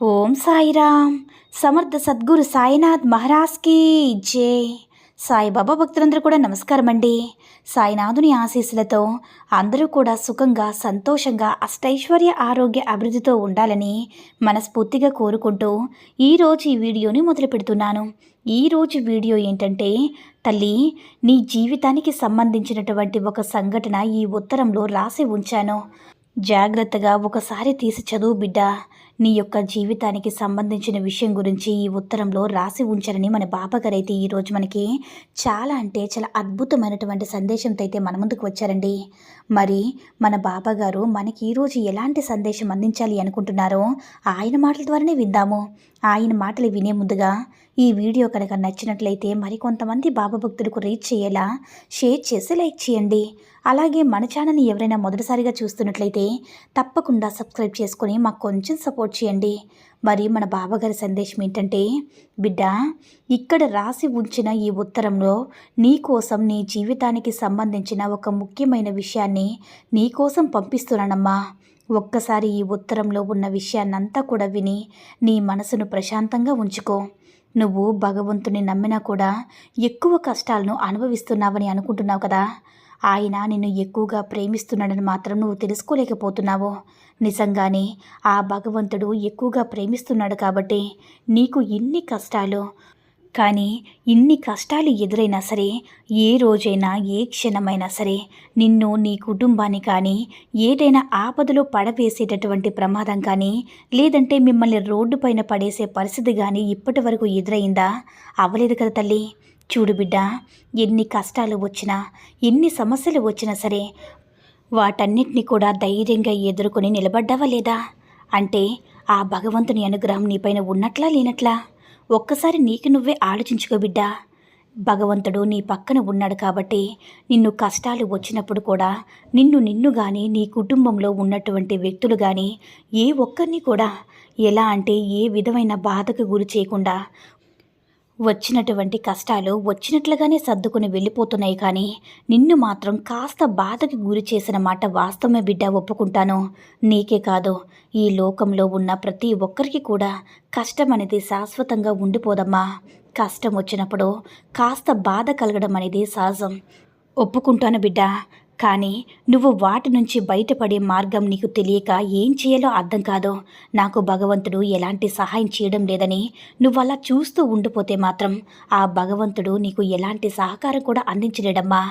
Om Sairam. Samarth Sadguru Sainath మహారాజ్కి జై. సాయిబాబా భక్తులందరూ కూడా నమస్కారం అండి సాయినాథుని ఆశీస్సులతో అందరూ కూడా సుఖంగా సంతోషంగా అష్టైశ్వర్య ఆరోగ్య అభివృద్ధితో ఉండాలని మనస్ఫూర్తిగా కోరుకుంటూ ఈరోజు ఈ వీడియోని మొదలు పెడుతున్నాను. ఈరోజు వీడియో ఏంటంటే తల్లి నీ జీవితానికి సంబంధించినటువంటి ఒక సంఘటన ఈ ఉత్తరంలో రాసి ఉంచాను. జాగ్రత్తగా ఒకసారి తీసి చదువు బిడ్డ. నీ యొక్క జీవితానికి సంబంధించిన విషయం గురించి ఈ ఉత్తరంలో రాసి ఉంచారని మన బాబాగారు అయితే ఈరోజు మనకి చాలా అంటే చాలా అద్భుతమైనటువంటి సందేశంతో అయితే మన ముందుకు వచ్చారండి. మరి మన బాబాగారు మనకి ఈరోజు ఎలాంటి సందేశం అందించాలి అనుకుంటున్నారో ఆయన మాటల ద్వారానే విందాము. ఆయన మాటలు వినే ముందుగా ఈ వీడియో కనుక నచ్చినట్లయితే మరికొంతమంది బాబా భక్తులకు రీచ్ చేయేలా షేర్ చేసి లైక్ చేయండి. అలాగే మన ఛానల్ని ఎవరైనా మొదటిసారిగా చూస్తున్నట్లయితే తప్పకుండా సబ్స్క్రైబ్ చేసుకొని మాకు కొంచెం సపోర్ట్ చేయండి మరి మన బావగారి సందేశం ఏంటంటే బిడ్డ ఇక్కడ రాసి ఉంచిన ఈ ఉత్తరంలో నీ కోసం నీ జీవితానికి సంబంధించిన ఒక ముఖ్యమైన విషయాన్ని నీకోసం పంపిస్తున్నానమ్మా. ఒక్కసారి ఈ ఉత్తరంలో ఉన్న విషయాన్నంతా కూడా విని నీ మనసును ప్రశాంతంగా ఉంచుకో. నువ్వు భగవంతుని నమ్మినా కూడా ఎక్కువ కష్టాలను అనుభవిస్తున్నావని అనుకుంటున్నావు కదా. ఆయన నిన్ను ఎక్కువగా ప్రేమిస్తున్నాడని మాత్రం నువ్వు తెలుసుకోలేకపోతున్నావు. నిజంగానే ఆ భగవంతుడు ఎక్కువగా ప్రేమిస్తున్నాడు కాబట్టి నీకు ఇన్ని కష్టాలు. కానీ ఇన్ని కష్టాలు ఎదురైనా సరే ఏ రోజైనా ఏ క్షణమైనా సరే నిన్ను నీ కుటుంబాన్ని కానీ ఏదైనా ఆపదలో పడవేసేటటువంటి ప్రమాదం కానీ లేదంటే మిమ్మల్ని రోడ్డు పైన పడేసే పరిస్థితి కానీ ఇప్పటి వరకు ఎదురైందా? అవ్వలేదు కదా తల్లి. చూడు బిడ్డ ఎన్ని కష్టాలు వచ్చినా ఎన్ని సమస్యలు వచ్చినా సరే వాటన్నిటిని కూడా ధైర్యంగా ఎదుర్కొని నిలబడ్డావా లేదా? అంటే ఆ భగవంతుని అనుగ్రహం నీపైన ఉన్నట్లా లేనట్లా? ఒక్కసారి నీకు నువ్వే ఆలోచించుకో బిడ్డా. భగవంతుడు నీ పక్కన ఉన్నాడు కాబట్టి నిన్ను కష్టాలు వచ్చినప్పుడు కూడా నిన్ను నిన్ను కానీ నీ కుటుంబంలో ఉన్నటువంటి వ్యక్తులు కానీ ఏ ఒక్కరిని కూడా ఎలా అంటే ఏ విధమైన బాధకు గురి చేయకుండా వచ్చినటువంటి కష్టాలు వచ్చినట్లుగానే సర్దుకుని వెళ్ళిపోతున్నాయి కానీ నిన్ను మాత్రం కాస్త బాధకి గురి చేసిన మాట వాస్తవమే బిడ్డ ఒప్పుకుంటాను. నీకే కాదు ఈ లోకంలో ఉన్న ప్రతి ఒక్కరికి కూడా కష్టం అనేది శాశ్వతంగా ఉండిపోదమ్మా. కష్టం వచ్చినప్పుడు కాస్త బాధ కలగడం అనేది సహజం. ఒప్పుకుంటాను బిడ్డ. కానీ నువ్వు వాటి నుంచి బయటపడే మార్గం నీకు తెలియక ఏం చేయాలో అర్థం కాదు. నాకు భగవంతుడు ఎలాంటి సహాయం చేయడం లేదని నువ్వు అలా చూస్తూ ఉండిపోతే మాత్రం ఆ భగవంతుడు నీకు ఎలాంటి సహకారం కూడా అందించలేడమ్మా.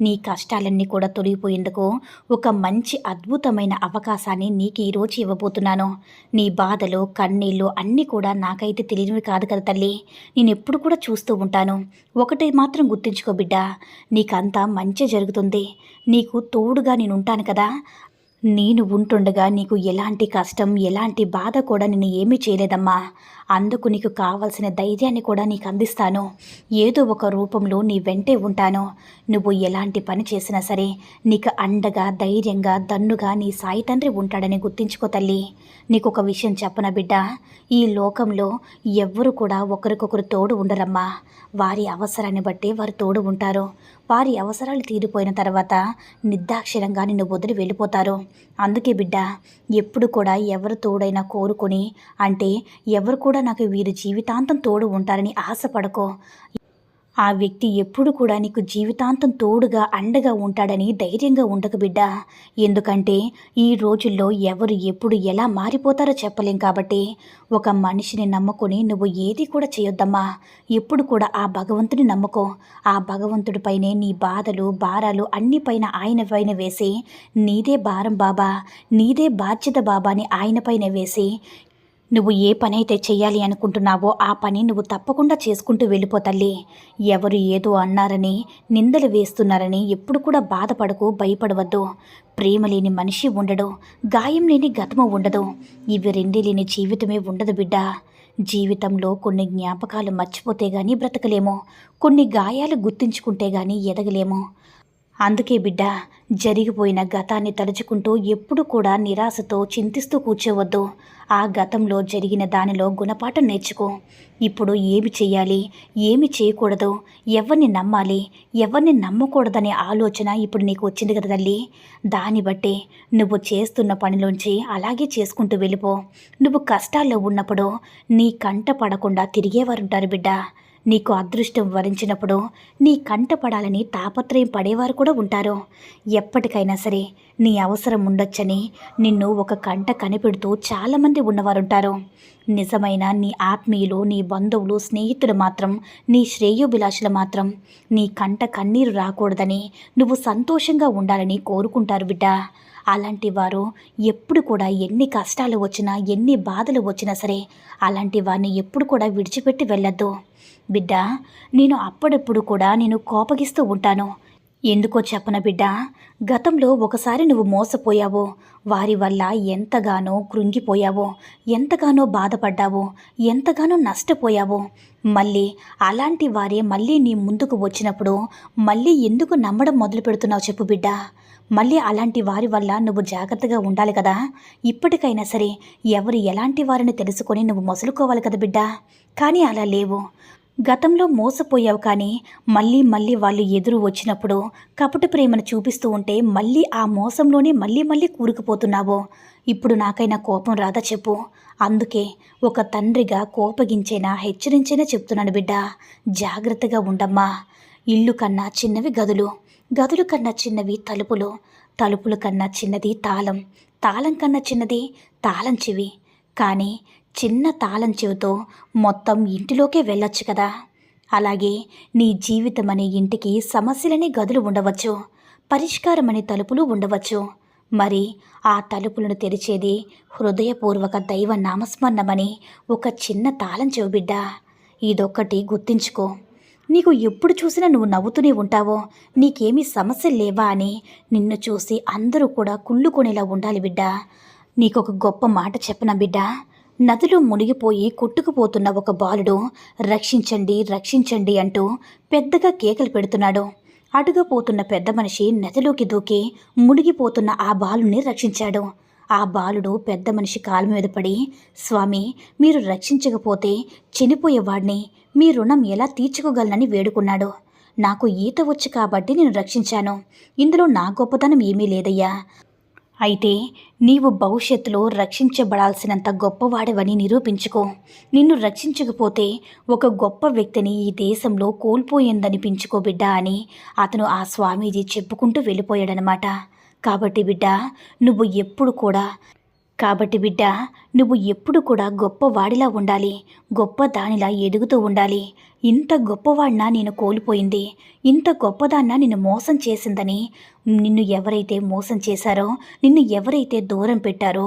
నీ కష్టాలన్నీ కూడా తొలగిపోయేందుకు ఒక మంచి అద్భుతమైన అవకాశాన్ని నీకు ఈరోజు ఇవ్వబోతున్నాను. నీ బాధలు కన్నీళ్ళు అన్నీ కూడా నాకైతే తెలియనివి కాదు కదా తల్లి. నేను ఎప్పుడు కూడా చూస్తూ ఉంటాను. ఒకటి మాత్రం గుర్తుంచుకో బిడ్డ నీకంతా మంచి జరుగుతుంది. నీకు తోడుగా నేను ఉంటాను కదా. నేను ఉంటుండగా నీకు ఎలాంటి కష్టం ఎలాంటి బాధ కూడా నేను ఏమీ చేయలేదమ్మా. అందుకు నీకు కావలసిన ధైర్యాన్ని కూడా నీకు అందిస్తాను. ఏదో ఒక రూపంలో నీ వెంటే ఉంటాను. నువ్వు ఎలాంటి పని చేసినా సరే నీకు అండగా ధైర్యంగా దన్నుగా నీ సాయి తండ్రి ఉంటాడని గుర్తించుకో తల్లి. నీకు ఒక విషయం చెప్పన బిడ్డ? ఈ లోకంలో ఎవ్వరు కూడా ఒకరికొకరు తోడు ఉండరమ్మా. వారి అవసరాన్ని బట్టి వారు తోడు ఉంటారు. వారి అవసరాలు తీరిపోయిన తర్వాత నిర్దాక్షిణంగా నిన్ను వదిలి వెళ్ళిపోతారు. అందుకే బిడ్డ ఎప్పుడు కూడా ఎవరు తోడైనా కోరుకొని అంటే ఎవరు కూడా నాకు వీరి జీవితాంతం తోడు ఉంటారని ఆశపడకో. ఆ వ్యక్తి ఎప్పుడు కూడా నీకు జీవితాంతం తోడుగా అండగా ఉంటాడని ధైర్యంగా ఉండకు బిడ్డ. ఎందుకంటే ఈ రోజుల్లో ఎవరు ఎప్పుడు ఎలా మారిపోతారో చెప్పలేం కాబట్టి ఒక మనిషిని నమ్ముకొని నువ్వు ఏది కూడా చేయొద్దమ్మా. ఎప్పుడు కూడా ఆ భగవంతుని నమ్ముకో. ఆ భగవంతుడిపైనే నీ బాధలు భారాలు అన్ని పైన ఆయన పైన వేసి నీదే భారం బాబా నీదే బాధ్యత బాబా అని ఆయన పైన వేసి నువ్వు ఏ పని అయితే చెయ్యాలి అనుకుంటున్నావో ఆ పని నువ్వు తప్పకుండా చేసుకుంటూ వెళ్ళిపో తల్లి. ఎవరు ఏదో అన్నారని నిందలు వేస్తున్నారని ఎప్పుడు కూడా బాధపడకు భయపడవద్దు. ప్రేమ లేని మనిషి ఉండడు గాయం లేని గతము ఉండదు. ఇవి రెండే లేని జీవితమే ఉండదు బిడ్డ. జీవితంలో కొన్ని జ్ఞాపకాలు మర్చిపోతే గానీ బ్రతకలేము. కొన్ని గాయాలు గుర్తుంచుకుంటే గానీ ఎదగలేము. అందుకే బిడ్డ జరిగిపోయిన గతాన్ని తలుచుకుంటూ ఎప్పుడు కూడా నిరాశతో చింతిస్తూ కూర్చోవద్దు. ఆ గతంలో జరిగిన దానిలో గుణపాఠం నేర్చుకో. ఇప్పుడు ఏమి చేయాలి ఏమి చేయకూడదు? ఎవరిని నమ్మాలి? ఎవరిని నమ్మకూడదనే ఆలోచన ఇప్పుడు నీకు వచ్చింది కదా తల్లి? దాన్ని బట్టి నువ్వు చేస్తున్న పనిలోంచి అలాగే చేసుకుంటూ వెళ్ళిపో. నువ్వు కష్టాల్లో ఉన్నప్పుడు నీ కంట పడకుండా తిరిగేవారుంటారు బిడ్డ. నీకు అదృష్టం వరించినప్పుడు నీ కంట పడాలని తాపత్రయం పడేవారు కూడా ఉంటారు. ఎప్పటికైనా సరే నీ అవసరం ఉండొచ్చని నిన్ను ఒక కంట కనిపెడుతూ చాలామంది ఉన్నవారుంటారు. నిజమైన నీ ఆత్మీయులు నీ బంధువులు స్నేహితులు మాత్రం నీ శ్రేయోభిలాషులు మాత్రం నీ కంట కన్నీరు రాకూడదని నువ్వు సంతోషంగా ఉండాలని కోరుకుంటారు బిడ్డ. అలాంటి వారు ఎప్పుడు కూడా ఎన్ని కష్టాలు వచ్చినా ఎన్ని బాధలు వచ్చినా సరే అలాంటి వారిని ఎప్పుడు కూడా విడిచిపెట్టి వెళ్ళొద్దు. బిడ్డ నేను అప్పుడప్పుడు కూడా నేను కోపగిస్తూ ఉంటాను. ఎందుకో చెప్పన బిడ్డ గతంలో ఒకసారి నువ్వు మోసపోయావో వారి వల్ల ఎంతగానో కృంగిపోయావో ఎంతగానో బాధపడ్డావో ఎంతగానో నష్టపోయావో మళ్ళీ అలాంటి వారే మళ్ళీ నీ ముందుకు వచ్చినప్పుడు మళ్ళీ ఎందుకు నమ్మడం మొదలు పెడుతున్నావు చెప్పు బిడ్డ. మళ్ళీ అలాంటి వారి వల్ల నువ్వు జాగ్రత్తగా ఉండాలి కదా. ఇప్పటికైనా సరే ఎవరు ఎలాంటి వారిని తెలుసుకొని నువ్వు మొసలుకోవాలి కదా బిడ్డ. కానీ అలా లేవు. గతంలో మోసపోయావు కానీ మళ్ళీ మళ్ళీ వాళ్ళు ఎదురు వచ్చినప్పుడు కపట ప్రేమను చూపిస్తూ ఉంటే మళ్ళీ ఆ మోసంలోనే మళ్ళీ మళ్ళీ కూరుకుపోతున్నావు. ఇప్పుడు నాకైనా కోపం రాదా చెప్పు. అందుకే ఒక తండ్రిగా కోపగించేనా హెచ్చరించేనా చెప్తున్నాను బిడ్డ. జాగ్రత్తగా ఉండమ్మా. ఇల్లు కన్నా చిన్నవి గదులు. గదులు కన్నా చిన్నవి తలుపులు. తలుపులు కన్నా చిన్నది తాళం. తాళం కన్నా చిన్నది తాళం చెవి. కానీ చిన్న తాళం చెవితో మొత్తం ఇంటిలోకే వెళ్ళొచ్చు కదా. అలాగే నీ జీవితం అనే ఇంటికి సమస్యలనే గదులు ఉండవచ్చు పరిష్కారం అనే తలుపులు ఉండవచ్చు. మరి ఆ తలుపులను తెరిచేది హృదయపూర్వక దైవ నామస్మరణమని ఒక చిన్న తాళం చెవిబిడ్డ ఇదొక్కటి గుర్తించుకో. నీకు ఎప్పుడు చూసినా నువ్వు నవ్వుతూనే ఉంటావో నీకేమీ సమస్యలు లేవా అని నిన్ను చూసి అందరూ కూడా కుళ్ళుకొనేలా ఉండాలి బిడ్డ. నీకొక గొప్ప మాట చెప్పనా బిడ్డా? నదిలో మునిగిపోయి కొట్టుకుపోతున్న ఒక బాలుడు రక్షించండి రక్షించండి అంటూ పెద్దగా కేకలు పెడుతున్నాడు. అటుగా పోతున్న పెద్ద మనిషి నదిలోకి దూకి మునిగిపోతున్న ఆ బాలుని రక్షించాడు. ఆ బాలుడు పెద్ద మనిషి కాలు మీద పడి స్వామి మీరు రక్షించకపోతే చనిపోయేవాడిని మీ రుణం ఎలా తీర్చుకోగలనని వేడుకున్నాడు. నాకు ఈత వచ్చు కాబట్టి నేను రక్షించాను. ఇందులో నా గొప్పతనం ఏమీ లేదయ్యా. అయితే నీవు భవిష్యత్తులో రక్షించబడాల్సినంత గొప్పవాడవని నిరూపించుకో. నిన్ను రక్షించకపోతే ఒక గొప్ప వ్యక్తిని ఈ దేశంలో కోల్పోయిందనిపించుకో బిడ్డ అని అతను ఆ స్వామీజీ చెప్పుకుంటూ వెళ్ళిపోయాడనమాట కాబట్టి బిడ్డ నువ్వు ఎప్పుడు కూడా కాబట్టి బిడ్డ నువ్వు ఎప్పుడు కూడా గొప్పవాడిలా ఉండాలి గొప్ప దానిలా ఎదుగుతూ ఉండాలి. ఇంత గొప్పవాడినా నేను కోల్పోయింది ఇంత గొప్పదాన్నా నిన్ను మోసం చేసిందని. నిన్ను ఎవరైతే మోసం చేశారో నిన్ను ఎవరైతే దూరం పెట్టారో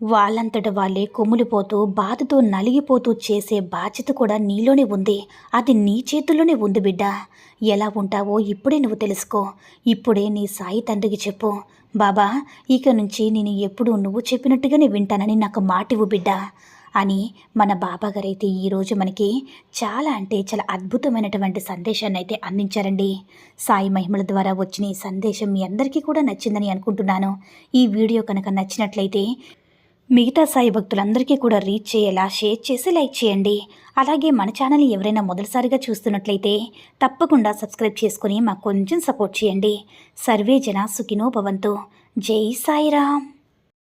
వాళ్ళంతట వాళ్ళే కొమ్ములిపోతూ బాధతో నలిగిపోతూ చేసే బాధ్యత కూడా నీలోనే ఉంది. అది నీ చేతుల్లోనే ఉంది బిడ్డ. ఎలా ఉంటావో ఇప్పుడే నువ్వు తెలుసుకో. ఇప్పుడే నీ సాయి తండ్రికి చెప్పు. బాబా ఇక నుంచి నేను ఎప్పుడూ నువ్వు చెప్పినట్టుగానే వింటానని నాకు మాటివు బిడ్డ అని మన బాబాగారైతే ఈరోజు మనకి చాలా అంటే చాలా అద్భుతమైనటువంటి సందేశాన్ని అయితే అందించారండి. సాయి మహిమల ద్వారా వచ్చిన ఈ సందేశం మీ అందరికీ కూడా నచ్చిందని అనుకుంటున్నాను. ఈ వీడియో కనుక నచ్చినట్లయితే మిగతా సాయి భక్తులందరికీ కూడా రీచ్ చేయేలా షేర్ చేసి లైక్ చేయండి. అలాగే మన ఛానల్ని ఎవరైనా మొదటిసారిగా చూస్తున్నట్లయితే తప్పకుండా సబ్స్క్రైబ్ చేసుకుని మాకు కొంచెం సపోర్ట్ చేయండి. సర్వే జన సుఖినో భవంతు. జై సాయిరామ్.